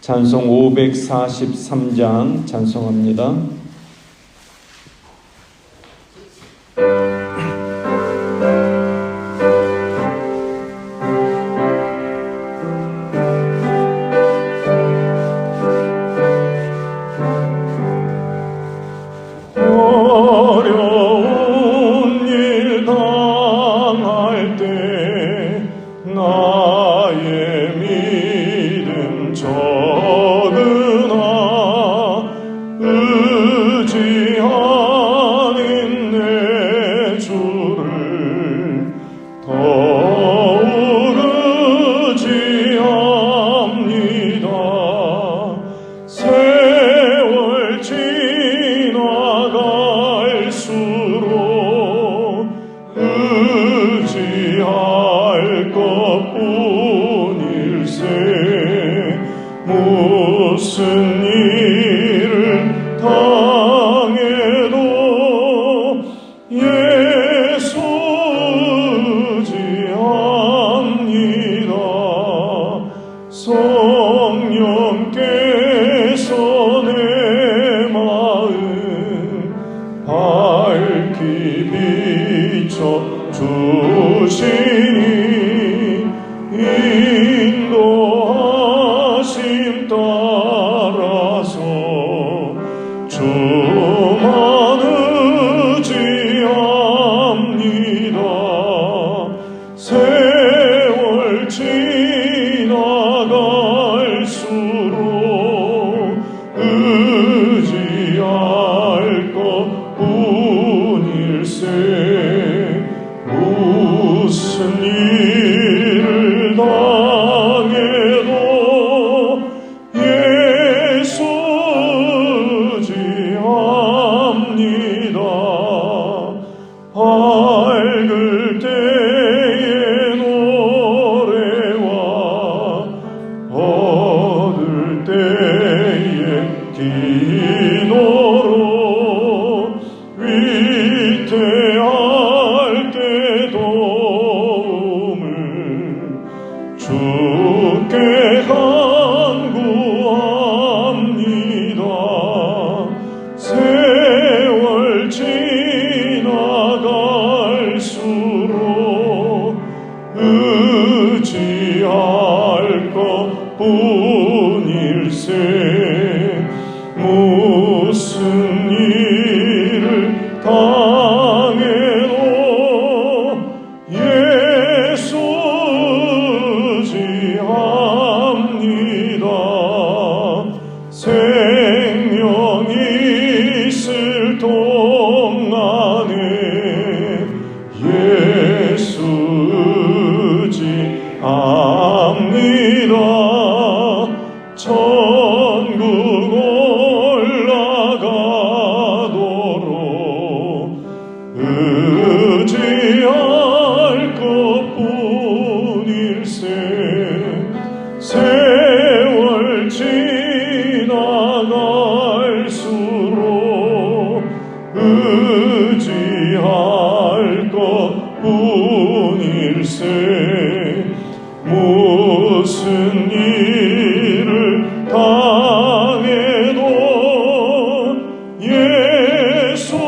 찬송 543장 찬송합니다. 주시니 무슨 일을 당해도 예수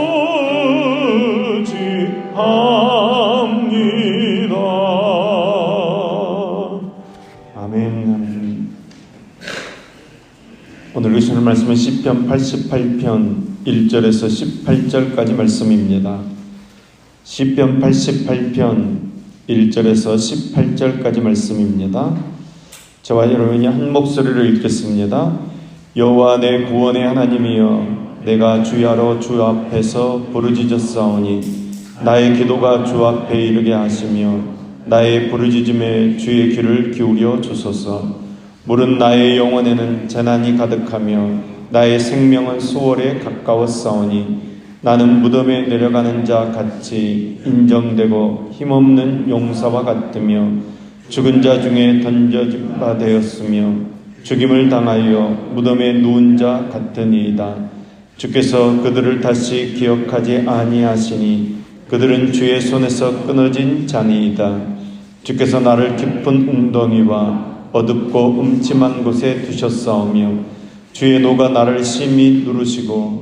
지합니다. 말씀은 10편 88편 1절에서 18절까지 말씀입니다. 10편 88편 1절에서 18절까지 말씀입니다. 저와 여러분이 한 목소리를 읽겠습니다. 여호와 내 구원의 하나님이여 내가 주야로 주 앞에서 부르짖었사오니 나의 기도가 주 앞에 이르게 하시며 나의 부르짖음에 주의 귀를 기울여 주소서 물은 나의 영혼에는 재난이 가득하며 나의 생명은 수월에 가까웠사오니 나는 무덤에 내려가는 자 같이 인정되고 힘없는 용사와 같으며 죽은 자 중에 던져진 바 되었으며 죽임을 당하여 무덤에 누운 자 같으니이다. 주께서 그들을 다시 기억하지 아니하시니 그들은 주의 손에서 끊어진 자니이다. 주께서 나를 깊은 웅덩이와 어둡고 음침한 곳에 두셨사오며 주의 노가 나를 심히 누르시고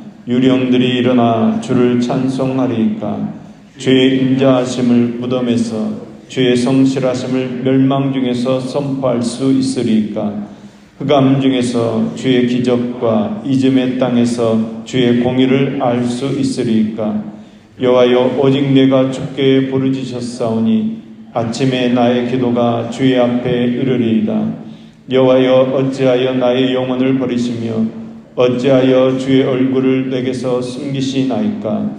유령들이 일어나 주를 찬송하리이까? 주의 인자하심을 무덤에서 주의 성실하심을 멸망 중에서 선포할 수 있으리이까? 흑암 중에서 주의 기적과 이즘의 땅에서 주의 공의를 알 수 있으리이까? 여호와여 오직 내가 주께 부르짖었사오니 아침에 나의 기도가 주의 앞에 이르리이다. 여호와여 어찌하여 나의 영혼을 버리시며 어찌하여 주의 얼굴을 내게서 숨기시나이까?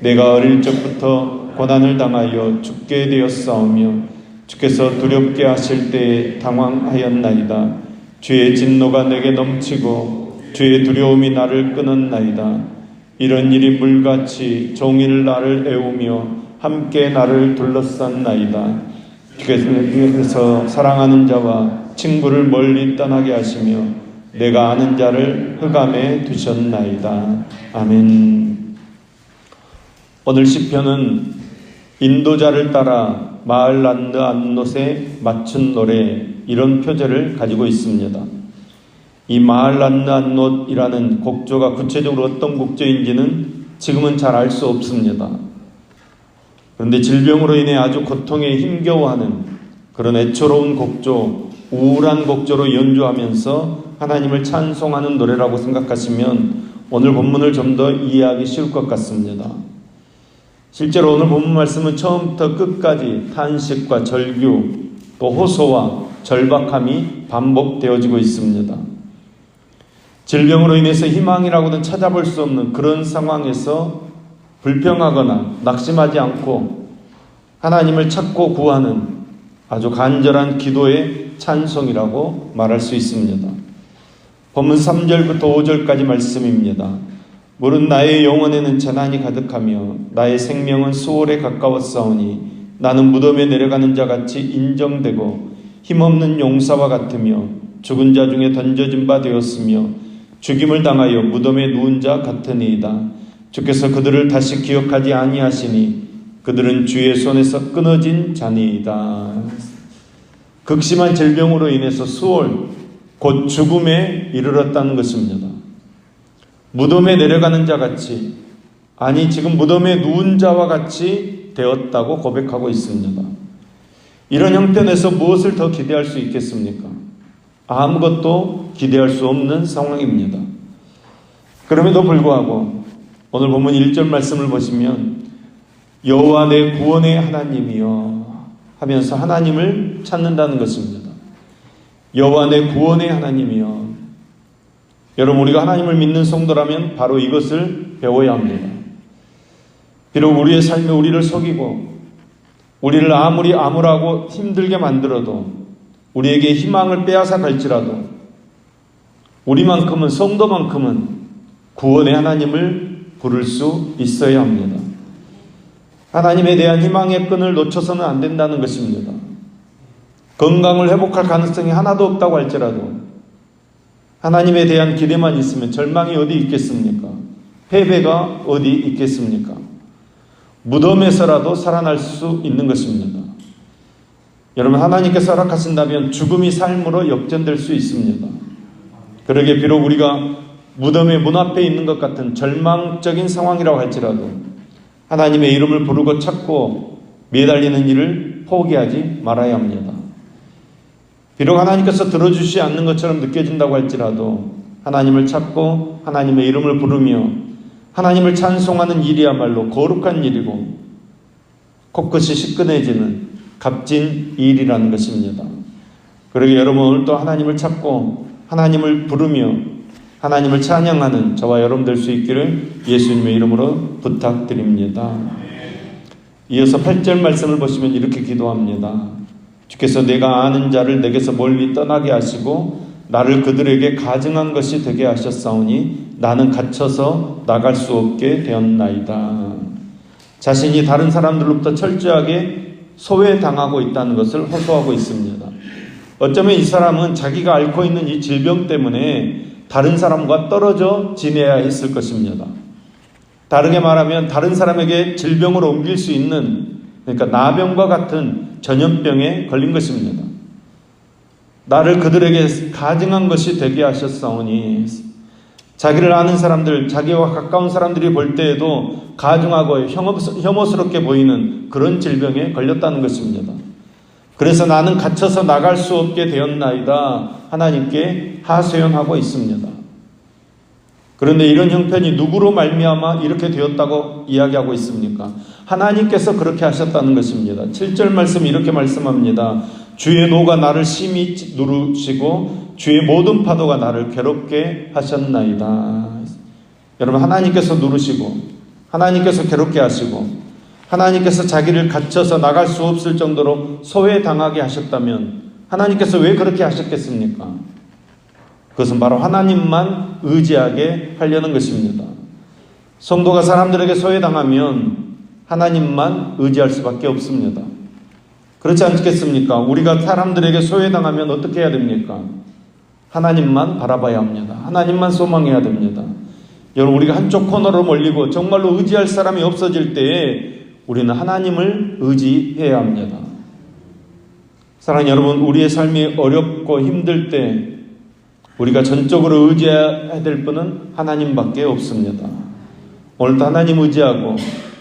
내가 어릴 적부터 고난을 당하여 죽게 되었사오며 주께서 두렵게 하실 때에 당황하였나이다. 주의 진노가 내게 넘치고 주의 두려움이 나를 끊었나이다. 이런 일이 물같이 종일 나를 애우며 함께 나를 둘러싼나이다. 주께서 사랑하는 자와 친구를 멀리 떠나게 하시며 내가 아는 자를 흑암에 두셨나이다. 아멘. 오늘 시편은 인도자를 따라 마을란드 안노에 맞춘 노래 이런 표제를 가지고 있습니다. 이 마을란드 안노이라는 곡조가 구체적으로 어떤 곡조인지는 지금은 잘 알 수 없습니다. 그런데 질병으로 인해 아주 고통에 힘겨워하는 그런 애처로운 곡조, 우울한 곡조로 연주하면서 하나님을 찬송하는 노래라고 생각하시면 오늘 본문을 좀 더 이해하기 쉬울 것 같습니다. 실제로 오늘 본문 말씀은 처음부터 끝까지 탄식과 절규, 또 호소와 절박함이 반복되어지고 있습니다. 질병으로 인해서 희망이라고는 찾아볼 수 없는 그런 상황에서 불평하거나 낙심하지 않고 하나님을 찾고 구하는 아주 간절한 기도의 찬송이라고 말할 수 있습니다. 본문 3절부터 5절까지 말씀입니다. 물은 나의 영혼에는 재난이 가득하며 나의 생명은 수월에 가까웠사오니 나는 무덤에 내려가는 자 같이 인정되고 힘없는 용사와 같으며 죽은 자 중에 던져진 바 되었으며 죽임을 당하여 무덤에 누운 자 같으니이다. 주께서 그들을 다시 기억하지 아니하시니 그들은 주의 손에서 끊어진 자니이다. 극심한 질병으로 인해서 수월 곧 죽음에 이르렀다는 것입니다. 무덤에 내려가는 자 같이 아니 지금 무덤에 누운 자와 같이 되었다고 고백하고 있습니다. 이런 형편에서 무엇을 더 기대할 수 있겠습니까? 아무것도 기대할 수 없는 상황입니다. 그럼에도 불구하고 오늘 본문 1절 말씀을 보시면 여호와 내 구원의 하나님이여 하면서 하나님을 찾는다는 것입니다. 여호와 내 구원의 하나님이여 여러분 우리가 하나님을 믿는 성도라면 바로 이것을 배워야 합니다. 비록 우리의 삶이 우리를 속이고 우리를 아무리 암울하고 힘들게 만들어도 우리에게 희망을 빼앗아 갈지라도 우리만큼은 성도만큼은 구원의 하나님을 부를 수 있어야 합니다. 하나님에 대한 희망의 끈을 놓쳐서는 안 된다는 것입니다. 건강을 회복할 가능성이 하나도 없다고 할지라도 하나님에 대한 기대만 있으면 절망이 어디 있겠습니까? 패배가 어디 있겠습니까? 무덤에서라도 살아날 수 있는 것입니다. 여러분, 하나님께서 허락하신다면 죽음이 삶으로 역전될 수 있습니다. 그러게 비록 우리가 무덤의 문 앞에 있는 것 같은 절망적인 상황이라고 할지라도 하나님의 이름을 부르고 찾고 매달리는 일을 포기하지 말아야 합니다. 비록 하나님께서 들어주시 않는 것처럼 느껴진다고 할지라도 하나님을 찾고 하나님의 이름을 부르며 하나님을 찬송하는 일이야말로 거룩한 일이고 코끝이 시큰해지는 값진 일이라는 것입니다. 그러게 여러분 오늘 또 하나님을 찾고 하나님을 부르며 하나님을 찬양하는 저와 여러분 될 수 있기를 예수님의 이름으로 부탁드립니다. 이어서 8절 말씀을 보시면 이렇게 기도합니다. 주께서 내가 아는 자를 내게서 멀리 떠나게 하시고 나를 그들에게 가증한 것이 되게 하셨사오니 나는 갇혀서 나갈 수 없게 되었나이다. 자신이 다른 사람들로부터 철저하게 소외당하고 있다는 것을 호소하고 있습니다. 어쩌면 이 사람은 자기가 앓고 있는 이 질병 때문에 다른 사람과 떨어져 지내야 했을 것입니다. 다르게 말하면 다른 사람에게 질병으로 옮길 수 있는 그러니까 나병과 같은 전염병에 걸린 것입니다. 나를 그들에게 가증한 것이 되게 하셨사오니 자기를 아는 사람들, 자기와 가까운 사람들이 볼 때에도 가증하고 혐오스럽게 보이는 그런 질병에 걸렸다는 것입니다. 그래서 나는 갇혀서 나갈 수 없게 되었나이다. 하나님께 하소연하고 있습니다. 그런데 이런 형편이 누구로 말미암아 이렇게 되었다고 이야기하고 있습니까? 하나님께서 그렇게 하셨다는 것입니다. 7절 말씀 이렇게 말씀합니다. 주의 노가 나를 심히 누르시고 주의 모든 파도가 나를 괴롭게 하셨나이다. 여러분 하나님께서 누르시고 하나님께서 괴롭게 하시고 하나님께서 자기를 갇혀서 나갈 수 없을 정도로 소외당하게 하셨다면 하나님께서 왜 그렇게 하셨겠습니까? 그것은 바로 하나님만 의지하게 하려는 것입니다. 성도가 사람들에게 소외당하면 하나님만 의지할 수밖에 없습니다. 그렇지 않겠습니까? 우리가 사람들에게 소외당하면 어떻게 해야 됩니까? 하나님만 바라봐야 합니다. 하나님만 소망해야 됩니다. 여러분, 우리가 한쪽 코너로 몰리고 정말로 의지할 사람이 없어질 때에 우리는 하나님을 의지해야 합니다. 사랑하는 여러분, 우리의 삶이 어렵고 힘들 때 우리가 전적으로 의지해야 될 분은 하나님밖에 없습니다. 오늘도 하나님 의지하고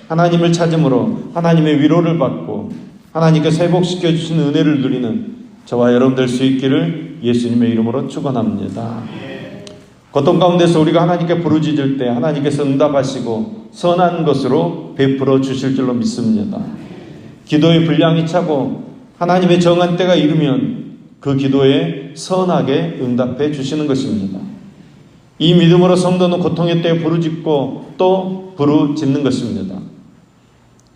하나님을 찾음으로 하나님의 위로를 받고 하나님께서 회복시켜 주신 은혜를 누리는 저와 여러분 될 수 있기를 예수님의 이름으로 축원합니다. 고통 가운데서 우리가 하나님께 부르짖을 때 하나님께서 응답하시고 선한 것으로 베풀어 주실 줄로 믿습니다. 기도의 분량이 차고 하나님의 정한 때가 이르면 그 기도에 선하게 응답해 주시는 것입니다. 이 믿음으로 성도는 고통의 때에 부르짖고 또 부르짖는 것입니다.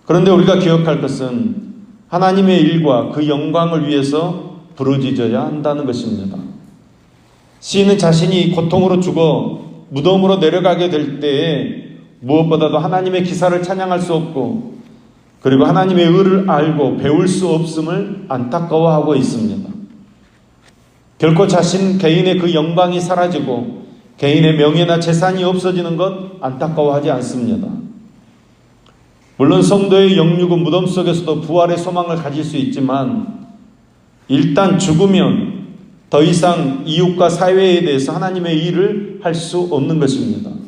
그런데 우리가 기억할 것은 하나님의 일과 그 영광을 위해서 부르짖어야 한다는 것입니다. 시인은 자신이 고통으로 죽어 무덤으로 내려가게 될 때에 무엇보다도 하나님의 기사를 찬양할 수 없고 그리고 하나님의 의를 알고 배울 수 없음을 안타까워하고 있습니다. 결코 자신 개인의 그 영광이 사라지고 개인의 명예나 재산이 없어지는 것 안타까워하지 않습니다. 물론 성도의 영육은 무덤 속에서도 부활의 소망을 가질 수 있지만 일단 죽으면 더 이상 이웃과 사회에 대해서 하나님의 일을 할 수 없는 것입니다.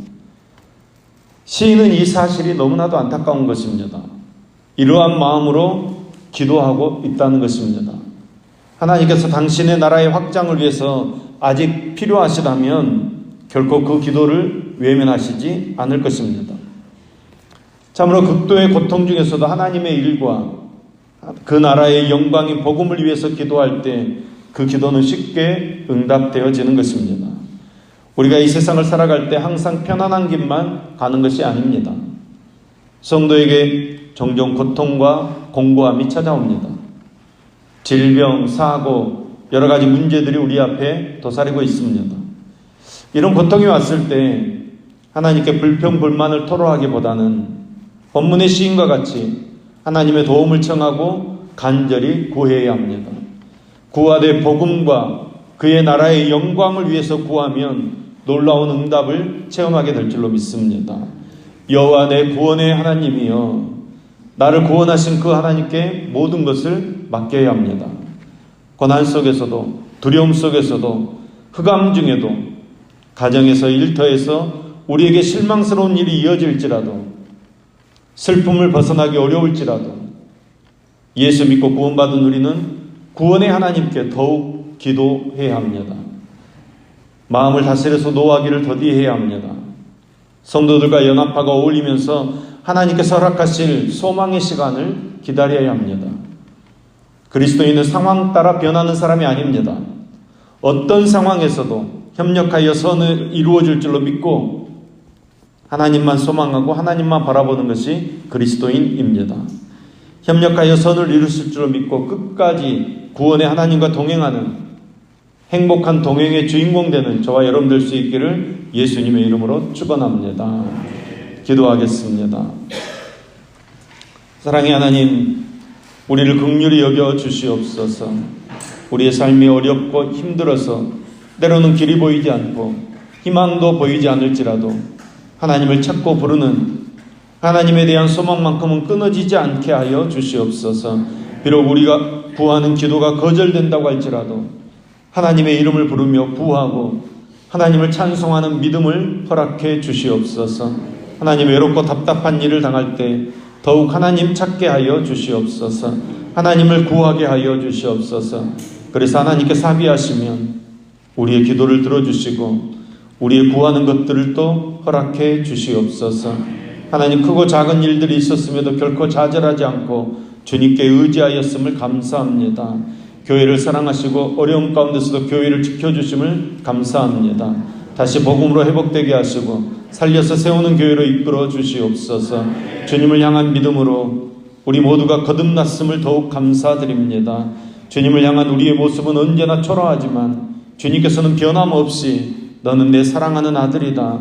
시인은 이 사실이 너무나도 안타까운 것입니다. 이러한 마음으로 기도하고 있다는 것입니다. 하나님께서 당신의 나라의 확장을 위해서 아직 필요하시다면 결코 그 기도를 외면하시지 않을 것입니다. 참으로 극도의 고통 중에서도 하나님의 일과 그 나라의 영광의 복음을 위해서 기도할 때 그 기도는 쉽게 응답되어지는 것입니다. 우리가 이 세상을 살아갈 때 항상 편안한 길만 가는 것이 아닙니다. 성도에게 종종 고통과 공고함이 찾아옵니다. 질병, 사고, 여러 가지 문제들이 우리 앞에 도사리고 있습니다. 이런 고통이 왔을 때 하나님께 불평, 불만을 토로하기보다는 본문의 시인과 같이 하나님의 도움을 청하고 간절히 구해야 합니다. 구하되 복음과 그의 나라의 영광을 위해서 구하면 놀라운 응답을 체험하게 될 줄로 믿습니다. 여호와 내 구원의 하나님이여 나를 구원하신 그 하나님께 모든 것을 맡겨야 합니다. 고난 속에서도 두려움 속에서도 흑암 중에도 가정에서 일터에서 우리에게 실망스러운 일이 이어질지라도 슬픔을 벗어나기 어려울지라도 예수 믿고 구원받은 우리는 구원의 하나님께 더욱 기도해야 합니다. 마음을 다스려서 노하기를 더디해야 합니다. 성도들과 연합하고 어울리면서 하나님께 허락하실 소망의 시간을 기다려야 합니다. 그리스도인은 상황 따라 변하는 사람이 아닙니다. 어떤 상황에서도 협력하여 선을 이루어질 줄로 믿고 하나님만 소망하고 하나님만 바라보는 것이 그리스도인입니다. 협력하여 선을 이루실 줄로 믿고 끝까지 구원의 하나님과 동행하는 행복한 동행의 주인공 되는 저와 여러분 될 수 있기를 예수님의 이름으로 축원합니다. 기도하겠습니다. 사랑의 하나님, 우리를 극률히 여겨 주시옵소서. 우리의 삶이 어렵고 힘들어서 때로는 길이 보이지 않고 희망도 보이지 않을지라도 하나님을 찾고 부르는 하나님에 대한 소망만큼은 끊어지지 않게 하여 주시옵소서. 비록 우리가 구하는 기도가 거절된다고 할지라도 하나님의 이름을 부르며 구하고 하나님을 찬송하는 믿음을 허락해 주시옵소서. 하나님 외롭고 답답한 일을 당할 때 더욱 하나님 찾게 하여 주시옵소서. 하나님을 구하게 하여 주시옵소서. 그래서 하나님께 사비하시면 우리의 기도를 들어주시고 우리의 구하는 것들을 또 허락해 주시옵소서. 하나님 크고 작은 일들이 있었음에도 결코 좌절하지 않고 주님께 의지하였음을 감사합니다. 교회를 사랑하시고 어려움 가운데서도 교회를 지켜주심을 감사합니다. 다시 복음으로 회복되게 하시고 살려서 세우는 교회로 이끌어 주시옵소서. 주님을 향한 믿음으로 우리 모두가 거듭났음을 더욱 감사드립니다. 주님을 향한 우리의 모습은 언제나 초라하지만 주님께서는 변함없이 너는 내 사랑하는 아들이다.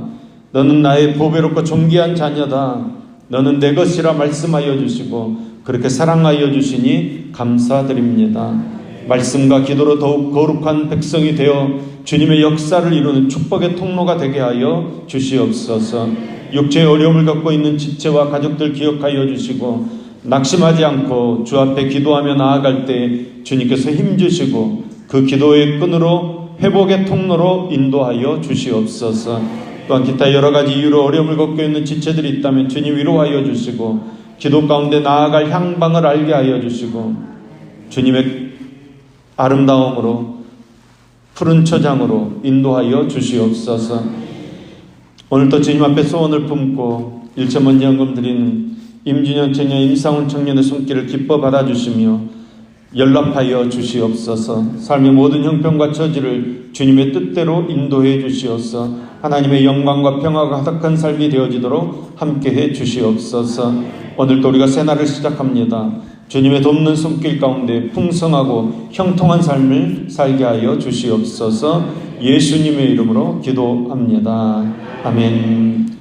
너는 나의 보배롭고 존귀한 자녀다. 너는 내 것이라 말씀하여 주시고 그렇게 사랑하여 주시니 감사드립니다. 말씀과 기도로 더욱 거룩한 백성이 되어 주님의 역사를 이루는 축복의 통로가 되게 하여 주시옵소서. 육체의 어려움을 겪고 있는 지체와 가족들 기억하여 주시고 낙심하지 않고 주 앞에 기도하며 나아갈 때 주님께서 힘 주시고 그 기도의 끈으로 회복의 통로로 인도하여 주시옵소서. 또한 기타 여러 가지 이유로 어려움을 겪고 있는 지체들이 있다면 주님 위로하여 주시고 기도 가운데 나아갈 향방을 알게 하여 주시고 주님의 아름다움으로 푸른 처장으로 인도하여 주시옵소서. 오늘도 주님 앞에 소원을 품고 일천만 연금 드리는 임준현 청년, 임상훈 청년의 손길을 기뻐 받아주시며 연락하여 주시옵소서. 삶의 모든 형편과 처지를 주님의 뜻대로 인도해 주시옵소서. 하나님의 영광과 평화가 가득한 삶이 되어지도록 함께해 주시옵소서. 오늘도 우리가 새날을 시작합니다. 주님의 돕는 손길 가운데 풍성하고 형통한 삶을 살게 하여 주시옵소서. 예수님의 이름으로 기도합니다. 아멘.